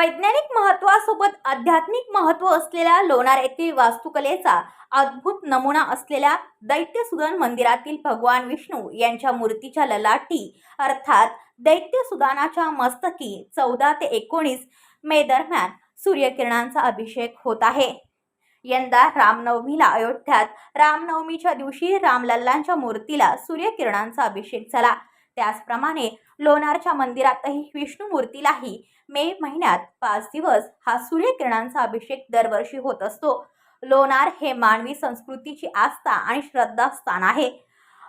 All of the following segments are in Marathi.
वैज्ञानिक महत्वासोबत आध्यात्मिक महत्त्व असलेल्या लोणार येथील वास्तुकलेचा अद्भुत नमुना असलेल्या दैत्यसुदन मंदिरातील भगवान विष्णू यांच्या मूर्तीच्या ललाटी अर्थात दैत्यसुदानाच्या मस्तकी चौदा ते एकोणीस मे दरम्यान सूर्यकिरणांचा अभिषेक होत आहे. यंदा रामनवमीला अयोध्यात रामनवमीच्या दिवशी रामलल्लांच्या मूर्तीला सूर्यकिरणांचा अभिषेक झाला. त्याचप्रमाणे लोणारच्या मंदिरातही विष्णू मूर्तीलाही मे महिन्यात पाच दिवस हा सूर्यकिरणांचा अभिषेक दरवर्षी होत असतो. लोणार हे मानवी संस्कृतीची आस्था आणि श्रद्धास्थान आहे.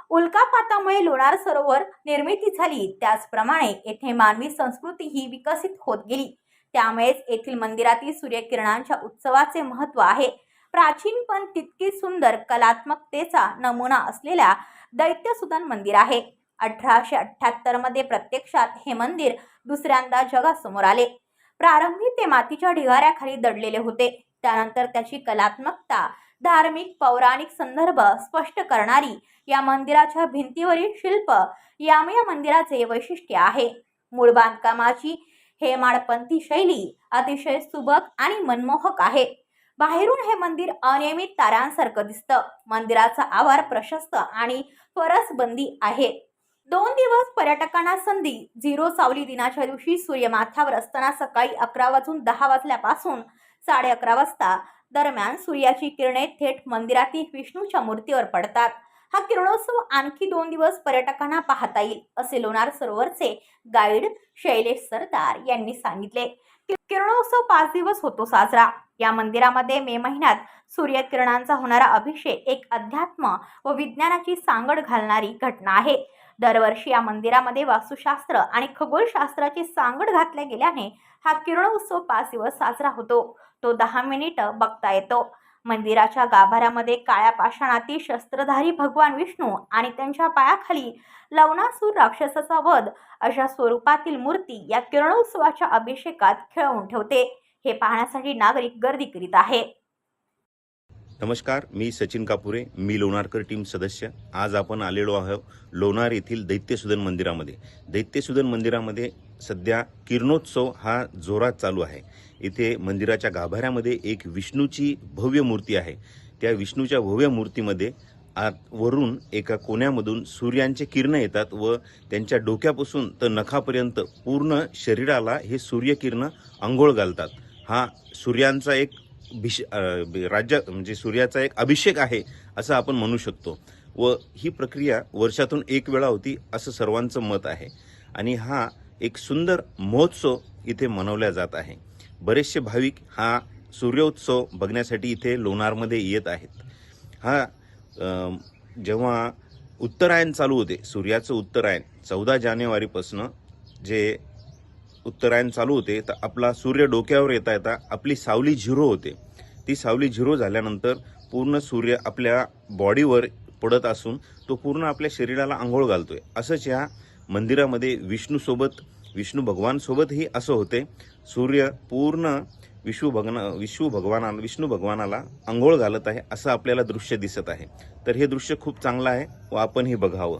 उल्कापातामुळे लोणार सरोवर निर्मिती झाली त्याचप्रमाणे येथे मानवी संस्कृती ही विकसित होत गेली. त्यामुळेच येथील मंदिरातील सूर्यकिरणांच्या उत्सवाचे महत्त्व आहे. प्राचीन पण तितकी सुंदर कलात्मकतेचा नमुना असलेल्या दैत्यसुदन मंदिर आहे. अठराशे अठ्ठ्याहत्तरमध्ये प्रत्यक्षात हे मंदिर दुसऱ्यांदा जगासमोर आले. प्रारंभी ते मातीच्या ढिगाऱ्याखाली दडलेले होते. त्यानंतर त्याची कलात्मकता धार्मिक पौराणिक संदर्भ स्पष्ट करणारी या मंदिराच्या भिंतीवरील शिल्प याम या मंदिराचे वैशिष्ट्य आहे. मूळ बांधकामाची हेमाडपंथी शैली अतिशय सुबक आणि मनमोहक आहे. बाहेरून हे मंदिर अनियमित तारांसारखं दिसतं. मंदिराचा आवार प्रशस्त आणि फरसबंदी आहे. दोन दिवस पर्यटकांना संधी झिरो सावली दिनाच्या दिवशी सूर्यमाथावर असताना सकाळी अकरा वाजून दहा वाजल्यापासून साडे अकरा वाजता दरम्यान सूर्याची किरणे थेट मंदिरातील विष्णूच्या मूर्तीवर पडतात. हा किरणोत्सव आणखी दोन दिवस पर्यटकांना पाहता येईल असे लोणार सरोवरचे गाईड शैलेश सरदार यांनी सांगितले. किरणोत्सव पाच दिवस होतो साजरा. या मंदिरामध्ये मे महिन्यात सूर्यकिरणांचा होणारा अभिषेक एक अध्यात्म व विज्ञानाची सांगड घालणारी घटना आहे. दरवर्षी या मंदिरामध्ये वास्तुशास्त्र आणि खगोलशास्त्राची सांगड घातल्या गेल्याने हा किरणोत्सव पाच दिवस साजरा होतो. तो दहा मिनिटं बघता येतो. मंदिराच्या गाभाऱ्यामध्ये काळ्या पाषाणातील शस्त्रधारी भगवान विष्णू आणि त्यांच्या पायाखाली लवणासूर राक्षसाचा वध अशा स्वरूपातील मूर्ती या किरणोत्सवाच्या अभिषेकात खेळवून ठेवते. हे पाहण्यासाठी नागरिक गर्दी करीत आहे. नमस्कार मी सचिन कापुरे मी लोणारकर टीम सदस्य. आज आपण आलेलो आहोत लोणार येथील दैत्यसुदन मंदिरामध्ये. दैत्यसुदन मंदिरामध्ये सध्या किरणोत्सव हा जोरात चालू आहे. इथे मंदिराच्या गाभाऱ्यामध्ये एक विष्णूची भव्य मूर्ती आहे. त्या विष्णूच्या भव्य मूर्तीमध्ये आत वरून एका कोण्यामधून सूर्यांचे किरणं येतात व त्यांच्या डोक्यापासून तर नखापर्यंत पूर्ण शरीराला हे सूर्यकिरण आंघोळ घालतात. हा सूर्यांचा एक भिष राज्य म्हणजे सूर्याचा एक अभिषेक आहे असं आपण म्हणू शकतो. व ही प्रक्रिया वर्षातून एक वेळा होती असं सर्वांचं मत आहे. आणि हा एक सुंदर महोत्सव इथे मनवला जात आहे. बरेचसे भाविक हा सूर्योत्सव बघण्यासाठी इथे लोणारमध्ये येत आहेत. हा जेव्हा उत्तरायण चालू होते सूर्याचं उत्तरायण चौदा जानेवारीपासनं जे उत्तरायण चालू होते तर आपला सूर्य डोक्यावर येता येता आपली सावली झिरो होते. ती सावली झिरो झाल्यानंतर पूर्ण सूर्य आपल्या बॉडीवर पडत असून तो पूर्ण आपल्या शरीराला आंघोळ घालतोय. असंच या मंदिरामध्ये विष्णूसोबत विष्णू भगवानसोबतही असं होते. सूर्य पूर्ण विष्णू भगना विष्णू भगवाना विष्णू भगवानाला आंघोळ घालत आहे असं आपल्याला दृश्य दिसत आहे. तर हे दृश्य खूप चांगलं आहे व आपण हे बघावं.